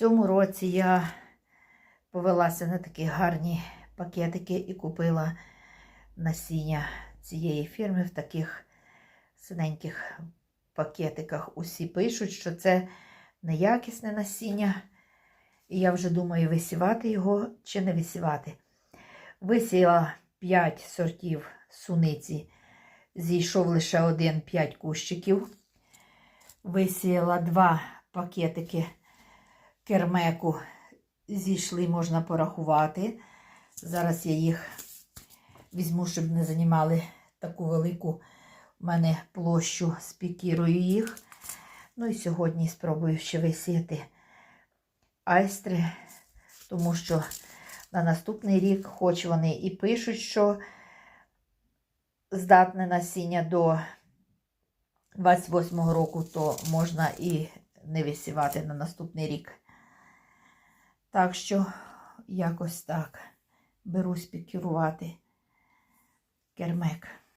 цьому році я повелася на такі гарні пакетики і купила насіння цієї фірми в таких синеньких пакетиках. Усі пишуть, що це неякісне насіння. І я вже думаю, висівати його чи не висівати. Висіяла 5 сортів суниці, зійшов лише один 5 кущиків. Висіяла 2 пакетики кермеку, зійшли, можна порахувати. Зараз я їх візьму, щоб не займали таку велику в мене площу, спікірую їх. Ну і сьогодні спробую ще висіяти айстри, тому що на наступний рік, хоч вони і пишуть, що здатне насіння до 28-го року, то можна і не висівати на наступний рік. Так що, якось так берусь підкерувати кермек.